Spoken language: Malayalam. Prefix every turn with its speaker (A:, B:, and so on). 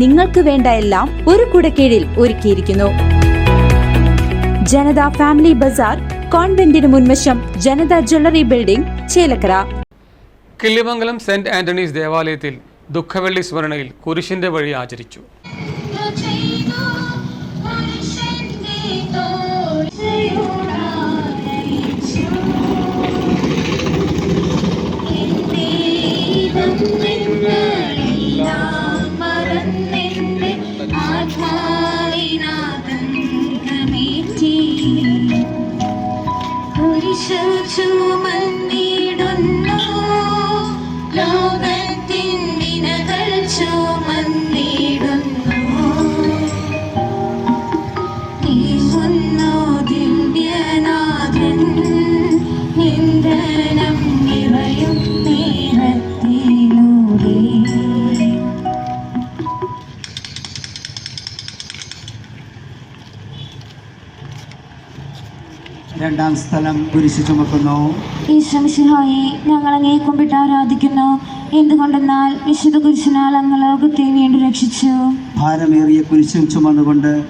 A: നിങ്ങൾക്ക് വേണ്ട എല്ലാം ഒരു കുടക്കീഴിൽ ഒരുക്കിയിരിക്കുന്നു. ജനത ഫാമിലി ബസാർ കോൺവെന്റിന് മുൻവശം Janata jewellery building Chelakkara.
B: Killimangalam saint Antony's ദേവാലയത്തിൽ ദുഃഖവെള്ളി സ്മരണയിൽ കുരിശിന്റെ വഴി ആചരിച്ചു.
C: ചുമന്നിടുന്നു ലോകത്തിൻ വിനകൾ ചുമന്നിടുന്നു. നിന്ദനം നിറയും നേരത്തിലൂടെ.
D: രണ്ടാം സ്ഥലം കുരിശു ചുമക്കുന്നു.
C: ഈശ്വഹായി ഞങ്ങൾ അങ്ങേ കുമ്പിട്ട് ആരാധിക്കുന്നു. എന്തുകൊണ്ടെന്നാൽ വിശുദ്ധ കുരിശിനാൽ അങ്ങ് ലോകത്തെ വീണ്ടും രക്ഷിച്ചു.
D: ഭാരമേറിയ കുരിശും ചുമന്നുകൊണ്ട്